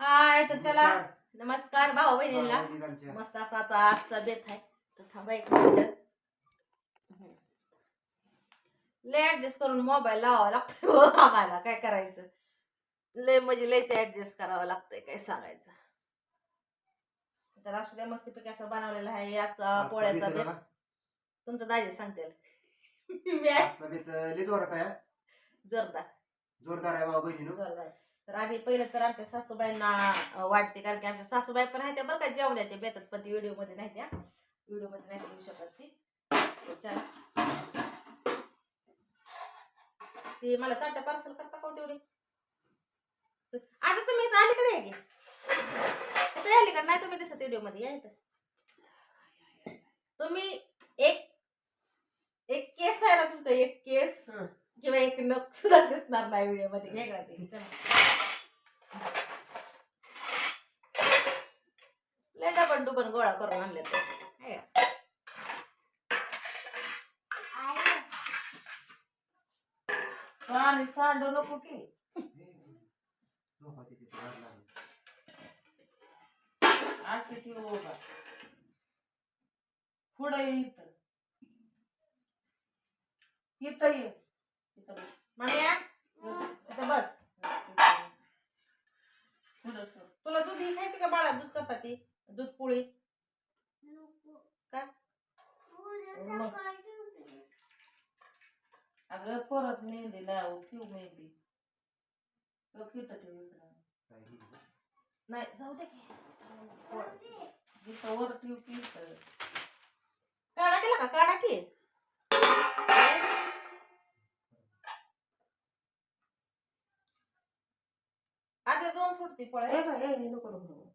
हाय तर चला. नमस्कार. भाऊ बहिणीला भाऊ-बहिणींच्या. मस्त असा आता आजचा बेत आहे. तर थांबा एक मिनिट. लय ऍडजस्ट करून मोबाईल लावावा लागतो हो आम्हाला. काय करायचं? लय म्हणजे लयच ऍडजस्ट करावं लागतंय काय सांगायचं? तर असू द्या मस्तपैकी असं बनवलेलं आहे. याचा आजचा पोळ्याचा बेत. तुमचं दाजी सांगते जोरदार. जोरदार आहे भाऊ बहिणीनो. जोरदार. तर आधी पहिलं तर आमच्या सासूबाईंना वाटते कारण की आमच्या सासूबाई पण आहे त्या बरं का जेवण्याच्या बेतात पण ती व्हिडिओमध्ये नाही त्या. व्हिडिओमध्ये नाही येऊ शकत ती. ती मला ताट्या पार्सल करता का हो तेवढी? आता तुम्ही इथं अलीकडे आहे की. इथं अलीकडे नाही तुम्ही दिसत व्हिडिओमध्ये या इथं. तुम्ही एक एक केस आहे ना तुमचा एक केस किंवा एक नख सुद्धा दिसणार नाही व्हिडिओमध्ये वेगळा ते. डुबन गोळा करून आणले ते. का? पाणी सांडू नको. असे पुढे ये इथं. इथं ये. इथं बस. माम्या इथं बस. पुढं सर. तुला दूध खायची का बाळा? दूध चपाती? दूध पोळी. काय? अगं परत मेहंदी लावू ठेव मेहंदी. किती ठेव. नाही जाऊ दे की. वर ठेव की काढा केला का? काढा की. आता दोन सुटती ए, हे नको नको.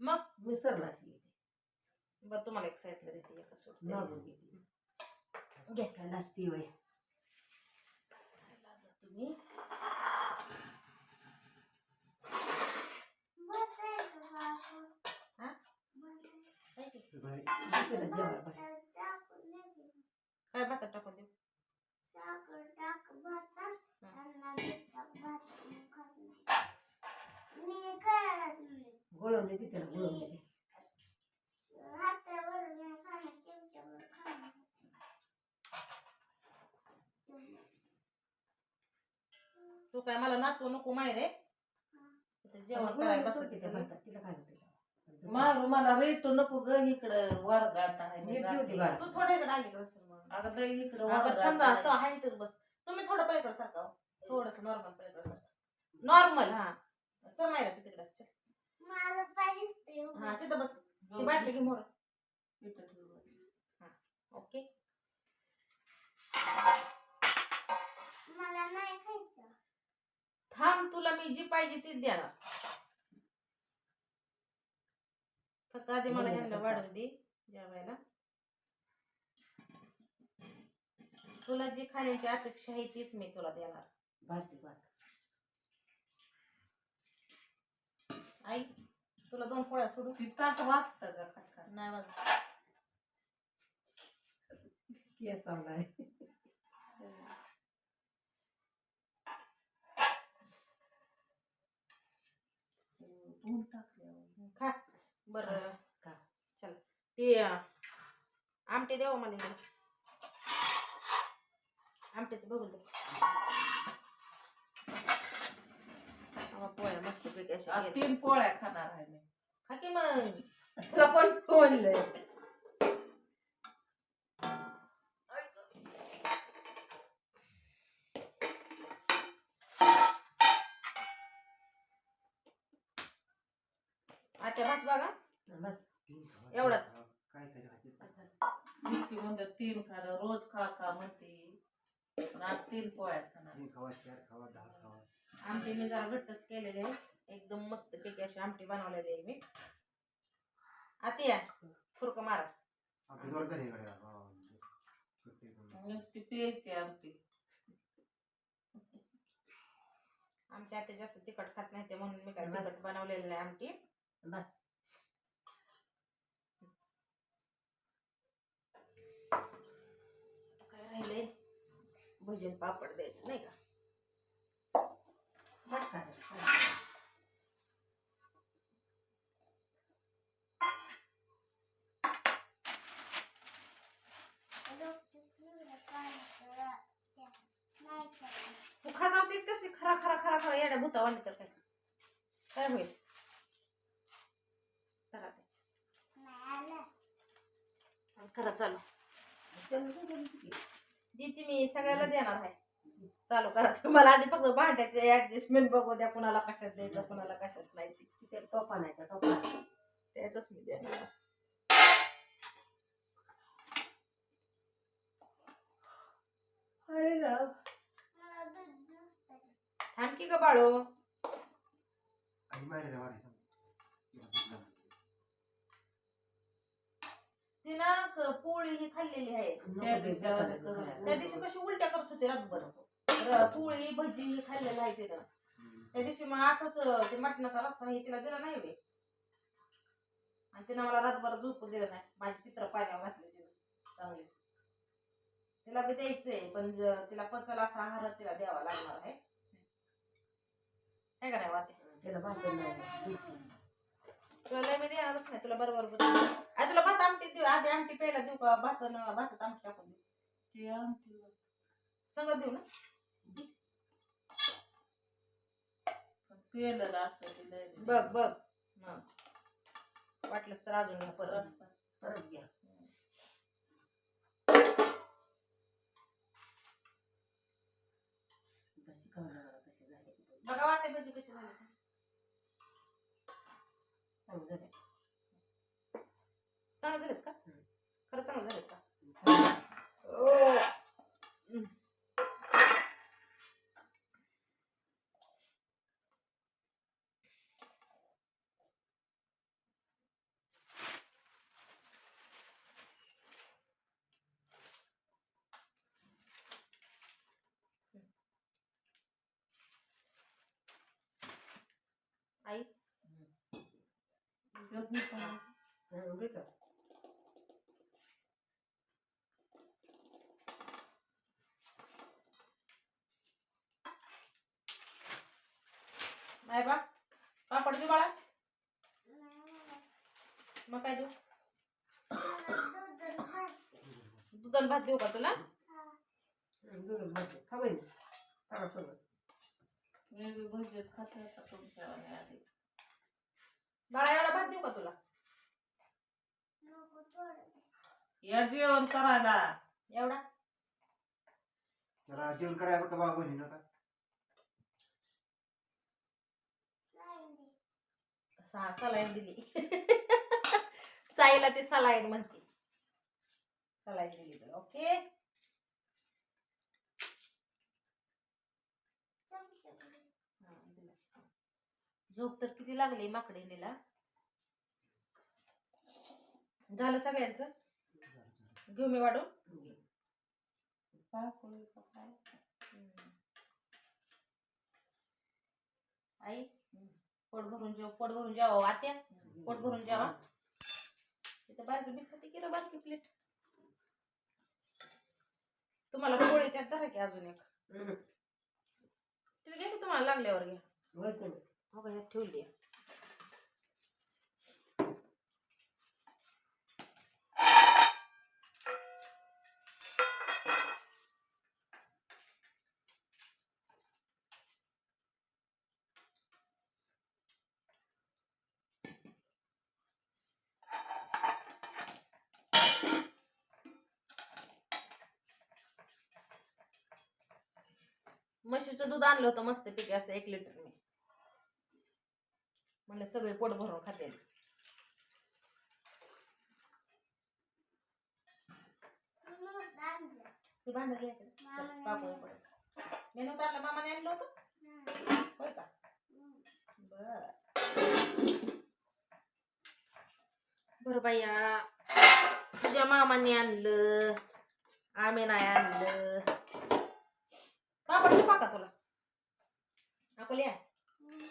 मग मिसरला अशी बरं तुम्हाला एक सांगितलं देते एक सुटते मागून घे घे काय नसती वय तुम्ही हा? काय ते? सगळे इकडं जेवायला बस. काय भातात तू काय मला नाचवू नको माय रे? इथं जेवण करायला बसत तिच्या भातात तिला काय होतं? मारू मला वेटू नको ग इकडं वारगात आहे मी जाते. तू थोडं इकडे आली बस मग. अगं बाई इकडं हा, वारगात थांबा. तो आहे इथंच बस. तुम्ही थोडं पलीकडे सारखा थोडस नॉर्मल पलीकडे सारखा. नॉर्मल हा. समायला तिकडे. हा. तिथं बस. ती बाटली की मोर. ठेव. ओके. मला नाही खायचं. थांब तुला मी जी पाहिजे ती देणार. फक्त आधी मला ह्यांना. वाढवू दे जेवायला. तुला जी खाण्याची अपेक्षा आहे तीच मी तुला देणार. भाजी भात. आई तुला दोन पोळ्या सोडू ती ताट वाचतं का खटखट नाही माझं केस आवलाय ऊन टाकले खा. बरं. खा. चल. ते आमटे द्यावं मला. आमटेचं बघून दे. पोळ्या मस्त पैकी अशा आ, केल्या. तीन पोळ्या खाणार आहे मी. खा की मग. तुला कोण बोललंय आता भात बघा. एवढंच. काय काय खायचं? नुसती म्हणते तीन खाणं रोज खा खा म्हणते. पण आज तीन पोळ्या खाणार. तीन खावा चार खावा दहा खावा. आमटी मी जरा घट्टच केलेले. आहे एकदम मस्त पैकी अशी आमटी बनवलेली आहे मी. आता या फुरक मारा. हा. नुसती प्यायची आमटी. आमच्या आता जास्त तिखट खात नाही ते म्हणून मी काय. तिखट बनवलेलं आहे आमटी. बस. काय राहिले भजन पापड द्यायचं नाही का? तू खा येड्या भूता वाली तर काय? काय होईल? करा ते. नाही खरं चालू. देते मी सगळ्याला देणार आहे. चालू करा. मला आधी फक्त भांड्याचे ऍडजस्टमेंट बघू द्या कुणाला कशात द्यायचं कुणाला कशात नाही. ते. तिथे टोपा नाही का टोपा? त्यातच मी देणार अरे राव थांब की ग बाळू. तिनं क- पोळी ही खाल्लेली आहे. त्या दिवशी कशी उलट्या करत होते रातभर. र- पोळी भजी ही खाल्लेलं आहे तिनं. त्या दिवशी मग असंच ते मटणाचा रस्ता हे तिला दिला नाही बे आणि तिनं मला रातभर झोपू दिलं नाही. माझी पित्र पाण्यावर घातले तिनं. चांगलीच. तिला बी द्यायचंय पण ज- तिला पचायला असा आहार तिला द्यावा लागणार आहे. काय का नाही वाटे त्याला भाकर नाही तुला लय मी देणारच नाही तुला बरोबर बरोबर तुला भात आमटी देऊ आधी आमटी प्यायला देऊ का? भात न- भातात आमटी टाकून देऊ ती आमटी संगत देऊ ना? पण असतं ते लय दिवस. बघ बघ. हा. वाटलंच तर अजून घ्या परत. परत परत. घ्या. भाजी खावणार कशी झाली बघा वाटे भजी कशी झालं. चांगले झालेत. का? खरं चांगले झालेत का आई चटणी पण हं, बरं का? नाही बा पापड देऊ बाळा. मग काय देऊ भात. दुधान भात देऊ का तुला हा. हं, बरं, बरं. खा बाई. खा सगळं. भजी खाते आता तुमच्या आधी बाळा एवढा भात देऊ का तुला. या जेवण करायला. एवढा? जरा जेवण करायला का बाबा बहिणी नका नाही दे. हा सलाईन दिली. साईला ती सलाईन म्हणते. सलाईन दिली तर ओके चमचा दे. हा, दिलं. झोप तर किती लागली माकडीनीला? झालं सगळ्यांचं? घेऊ मी वाढून? आई पोट भरून जेव पोट भरून जेवा आत्या. पोट भरून जेवा. तिथं बारकी बीस होती की रे बारकी प्लेट? तुम्हाला पोळी त्यात धरा की अजून एक. हं, घ्या की तुम्हाला लागल्यावर घ्या? हो ह्यात ठेवली म्हशीचं दूध आणलं होतं मस्त पैकी असं एक लिटर मी. म्हणलं सगळे पोट भरून खाते. ती भांडं घ्यायचं मामाने आणलं मामाने आणलं होतं. होय का. बर. बर बाया तुझ्या मामाने आणलं. आम्ही नाही आणलं. पापड देऊ का तुला? अकोल्या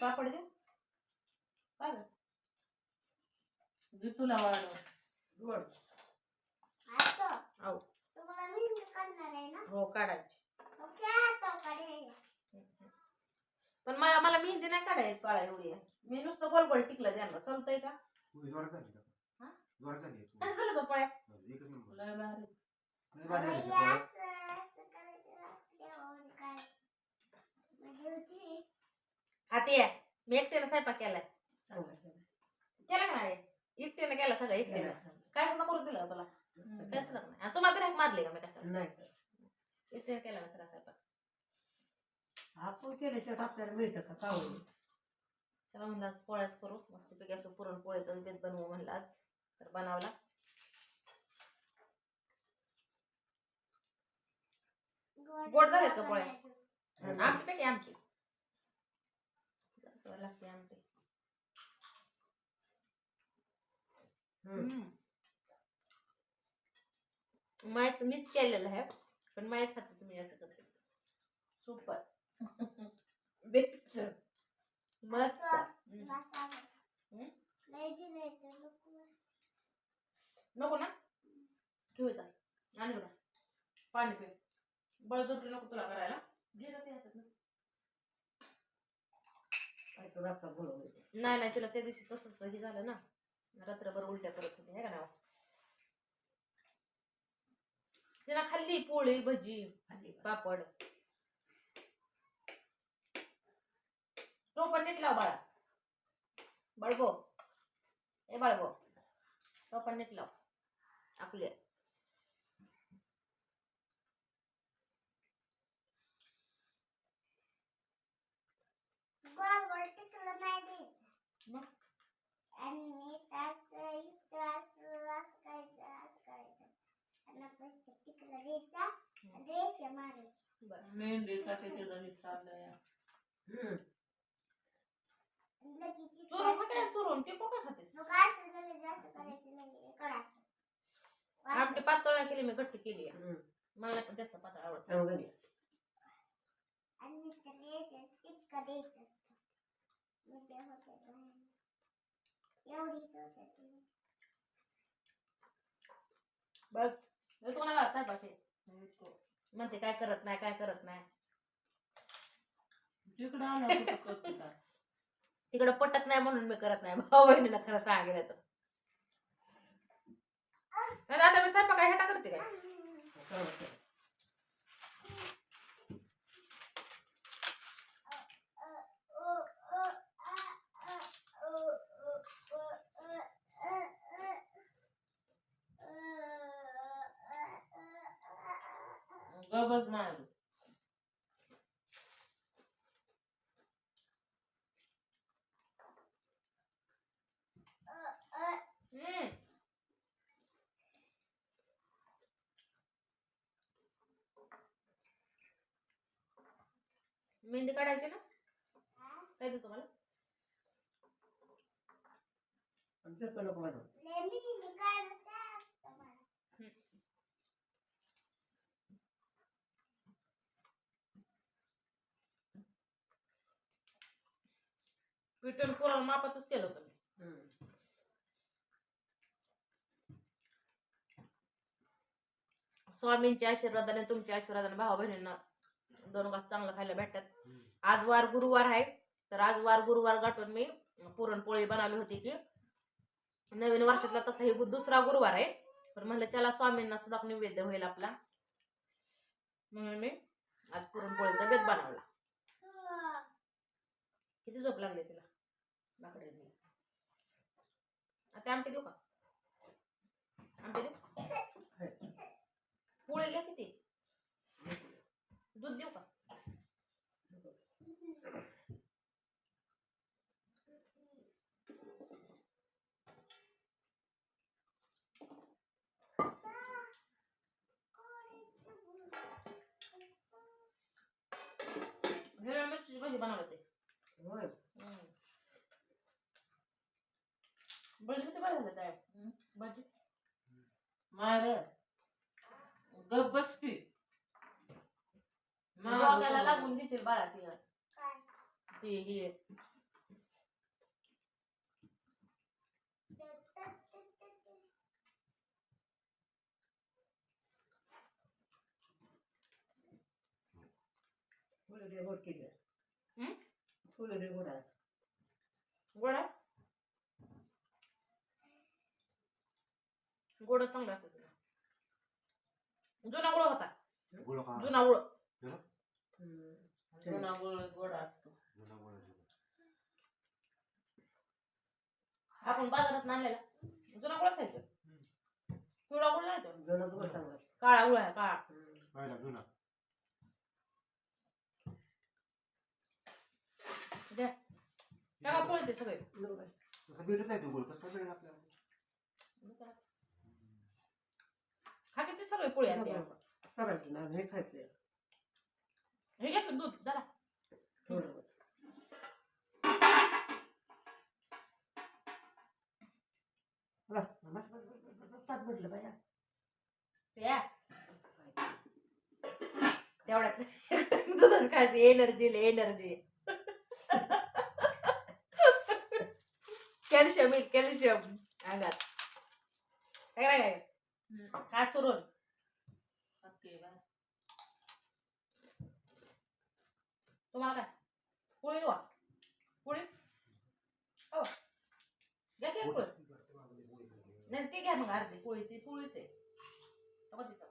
पापड देऊ? काय गं? घे तुला वाढव गोड. असं. आऊ. तुम्हाला मेहंदी काढणार आहे ना? हो काढायची. पण मला मला मेहंदी नाही काढायची काळा एवढी. मी नुसतं गोल गोल टिकलं द्यायला चालतंय का? पोळी झाली कसं पोळी. तो पळ्या? लय भारी. पोळी. मी एकट्याने स्वयंपाक केलाय. केलं. का नाही? एकट्याने केला सगळं एकट्याने केलं. काय सुद्धा करून दिलं का तुला काय सुद्धा नाही आणि तुम्हाला तरी मारली का मी कशाला? नाही तर. एकट्याने केला मी सगळा स्वयंपाक? आपण केल्याशिवाय आपल्याला मिळतं का? पाहुणे त्याला म्हणलं आज पोळ्याच करू. मस्तपैकी असं पुरणपोळ्याचं बेत बनवू म्हणलं आज. तर बनवला. गोड झालेत का पोळ्या? आमची पैकी आमची लागते आमची मायचं मीच केलेलं आहे पण मायच हाताचं मी असं करते. सुपर बेस्ट मस्त? नको ना. ठेव इथं. आणि बघा. पाणी पिऊ बळजबरी नको तुला करायला. ना. ते हातात. नाही नाही तिला त्या दिवशी तसंच हे झालं ना. रात्रभर उलट्या करत होती हे का नाव? तिला खाल्ली पोळी भजी? पापड. पण नीट लाव बाळा. बळगो. ए बाळगो. पण नीट लाव. आपले. नाही मग? आणि असं इथं असं करायचं असं करायचं. आणि आपण द्यायचा रेषा मारायची. बरं. मेहंदीसाठी त्याचं हे चाललंय. लगेच चोरून असं- काय चोरून. ते मग असं लगेच असं करायचं लगेच इकडं असं. असं. आमटी पातळ केली मी घट्ट केली. आहे. मला नाही पण जास्त पातळ आवडत. आणि इथं रेषा टिपका द्यायचं असतं. म्हणजे होते बाहेर. एवढीच होते ती. बघ मी म्हणते काय करत नाही काय करत नाही. तिकडं आलं कुठं करते का? तिकडं पटत नाही म्हणून मी करत नाही. भाऊ बहिणीला खरं सांगितलं तर. आता मी स्वयंपाक काय हेटा करते काय? चांगलं केलं. गबज नाही हम्म. मेहंदी काढायची ना? काय देऊ तुम्हाला पण नको पुरण मापातच केलं होतं मी. स्वामींच्या आशीर्वादाने तुमच्या आशीर्वादाने भाऊ बहिणींना दोन घास चांगलं खायला भेटतात. आज वार गुरुवार आहे तर आज वार गुरुवार गाठून मी पुरणपोळी बनवली होती की नवीन वर्षातला तसा हे दुसरा गुरुवार आहे. पण म्हणलं चला स्वामींना सुद्धा नैवेद्य होईल आपला. म्हणून मी आज पुरणपोळीचा बेत बनवला. किती झोप लागली तिला? बाकडे आता आमटी देऊ का आमटी देऊ पोळी घ्या किती दूध देऊ का मिरचीची भाजी बनवते. होय. भाजी किती बरं झालं काय भाजी. मार. गप बस की डोक्याला लागून घ्यायची बाळा ती. काय? ती हे. ফুলের গোড়ায় गोडा गोड चांगला असतो जुना गोळा होता. जुना गोळ. जुना? गोळ गोडा असतो. आपण बाजारात आणलेला. जुना गोळा खायचो पिवळा गोळा काळा गोळा काळा. जुना. पोळी ते सगळे. तसं भेटत नाही तो गोळ कसं काय भेटेल आपल्याला. किती सगळे पोळी आणते करायचं ना हे खायचं हे घ्या दूध जरा. थोडं बस बस बस बस बस बस ताट भरलं बाया प्या. दूधच खायचं एनर्जी एनर्जी. कॅल्शियम येईल कॅल्शियम. अंगात. काय काय काय चुरून तुम्हाला काय? पोळी देवा पोळी? हो. घ्या की पोळी. नाही ती घ्या मग अर्धी पोळी ती पोळीच आहे. तिथं.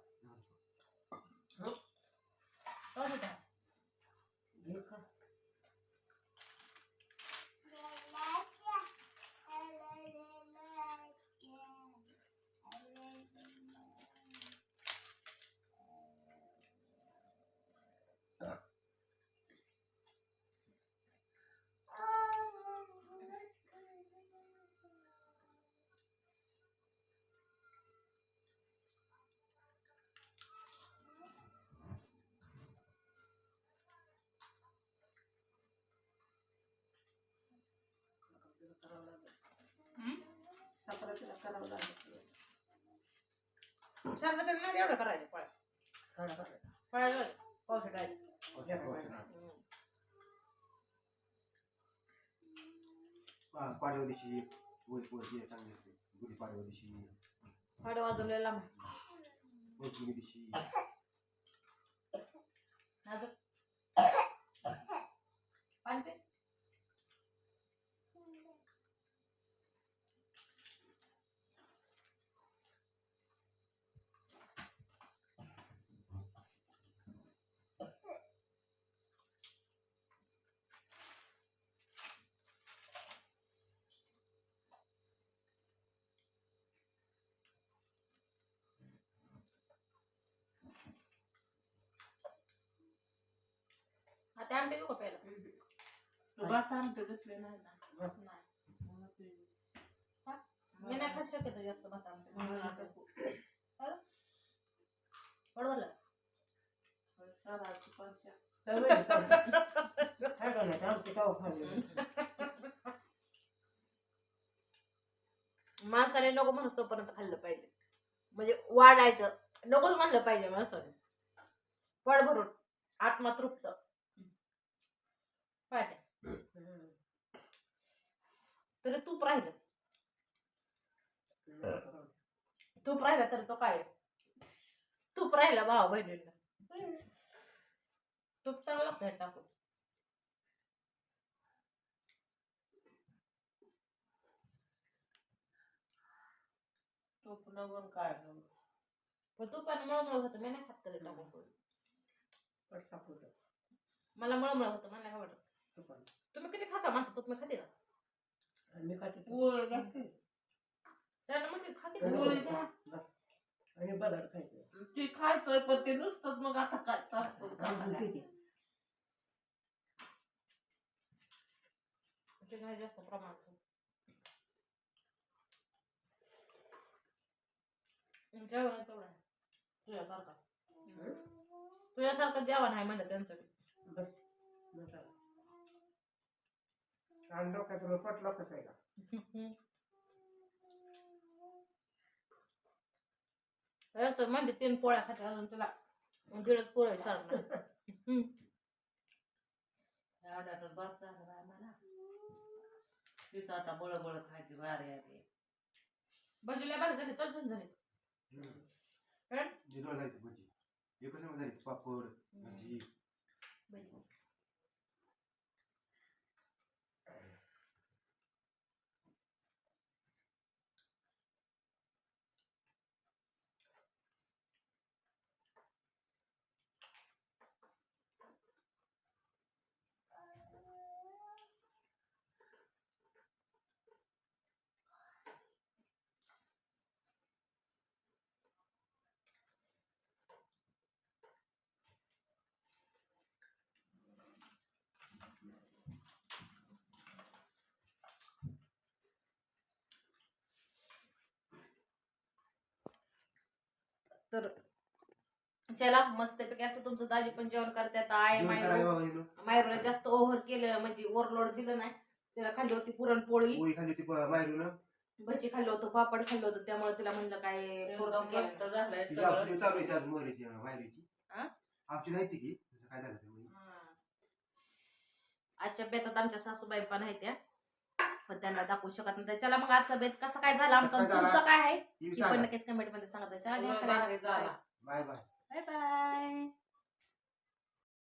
साखरा तिला करावं लागेल शरबत नाही एवढं करायचं. फळ फळ पावसाळ्यात पाडव्या दिवशी चांगली गुढी पाडव्या दिवशी वाजवलेला पंचमी दिवशी. अजून पाणी पे आता आमटे देऊ का प्यायला तू भात आमटे घेतले नाही ना नाही ते- मी नाही खात शक्यतो जास्त भात आता बरोबर माणसाने नको म्हणूस तोपर्यंत खाल्लं पाहिजे. म्हणजे वाढायचं. नकोच म्हणलं पाहिजे माणसाने पोट भरून आत्मा तृप्त. पाहिजे तरी तूप राहिलं तूप राहिलं तर तो काय? तूप राहिला भावा बहिणीला तूप चांगलं लागतं ह्यात टाकून तूप नगून काय. पण तुपाने मळमळ होतं मी नाही खात कधी टाकून मला मळमळ होतं मला वाटत तुपानं. तुम्ही किती खाता? म्हणता तूप मी खाते का? आणि मी खाते तूप. पोळी घातली. त्यांना मग खाते? पोळी. आणि बदाड खायचं ती खायचंय पण ते नुसतंच मग आता काय चालतं किती त्याच्यामुळे जास्त प्रमाणात जेवण तेवढं. तुझ्यासारखा तुझ्यासारखं जेवण आहे म्हणलं त्यांचं बी. बस मसाला आणि डोक्याचं मग पट लोकच आहे का? अरे तर म्हणजे तीन पोळ्या खाते अजून तुला. दीडच पोळ्या सरणार तर बस झालं बाय मला. तिथं आता बळ बळ खायची वारी आली. भजीला बरं झाली तर झाली. काय? जे दोन झाली भजी. एकच झाली पापड भजी. भजी. तर चला मस्तपैकी असं तुमचं दाजी पण जेवण करतात आय जेवण मायरो. मायरोला जास्त ओव्हर केलं म्हणजे ओव्हरलोड दिलं नाही. तिला खाल्ली होती पुरणपोळी. पोळी खाल्ली होती भजी खाल्लं होतं पापड खाल्लं होतं त्यामुळे तिला म्हणलं काय आहे हा? आहे म्हणजे. हा. आजच्या बेतात आमच्या सासूबाई पण आहेत त्या. पण त्यांना दाखवू शकत नाही. चला मग आजचा बेत कसा काय झाला आमचा? कसा काय झाला? तुमचा काय आहे. पण नक्कीच कमेंटमध्ये सांगा चला तुला सगळ्यांना भारी झाला बाय बाय. Bye bye